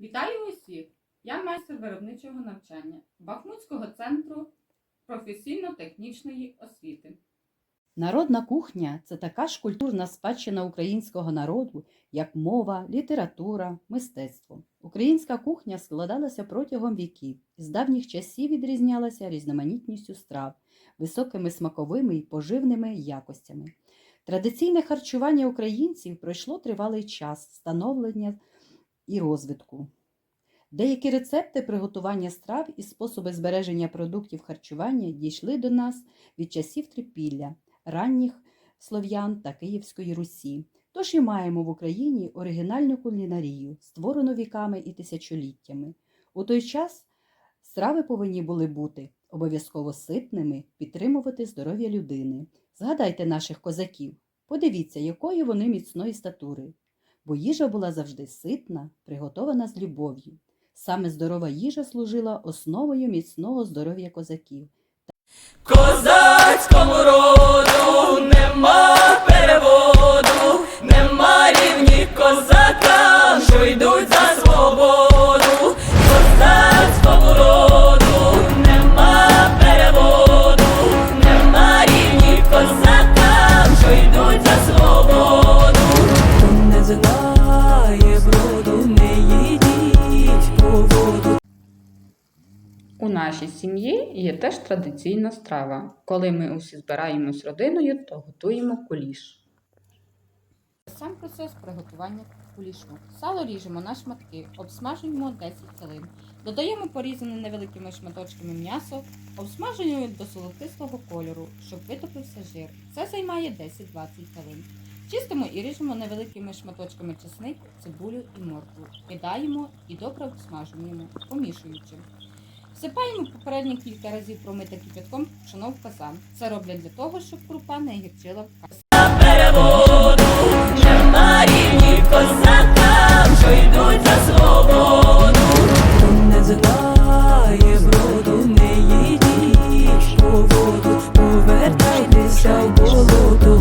Вітаю усіх! Я майстер виробничого навчання Бахмутського центру професійно-технічної освіти. Народна кухня це така ж культурна спадщина українського народу, як мова, література, мистецтво. Українська кухня складалася протягом віків і з давніх часів відрізнялася різноманітністю страв, високими смаковими і поживними якостями. Традиційне харчування українців пройшло тривалий час становлення і розвитку. Деякі рецепти приготування страв і способи збереження продуктів харчування дійшли до нас від часів трипілля, ранніх слов'ян та Київської Русі. Тож і маємо в Україні оригінальну кулінарію, створену віками і тисячоліттями. У той час страви повинні були бути обов'язково ситними, підтримувати здоров'я людини. Згадайте наших козаків, подивіться, якої вони міцної статури. Бо їжа була завжди ситна, приготована з любов'ю. Саме здорова їжа служила основою міцного здоров'я козаків. Козацькому роду нема У нашій сім'ї є теж традиційна страва. Коли ми усі збираємось родиною, то готуємо куліш. Сам процес приготування кулішу. Сало ріжемо на шматки, обсмажуємо 10 хвилин. Додаємо порізане невеликими шматочками м'ясо, обсмажуємо до золотистого кольору, щоб витопився жир. Це займає 10-20 хвилин. Чистимо і ріжемо невеликими шматочками чесник, цибулю і моркву. Кидаємо і добре обсмажуємо, помішуючи. Всипаємо попередні кілька разів промити кипятком пшено в касан. Це роблять для того, щоб крупа не гірчила в касі. Повертайтеся в болото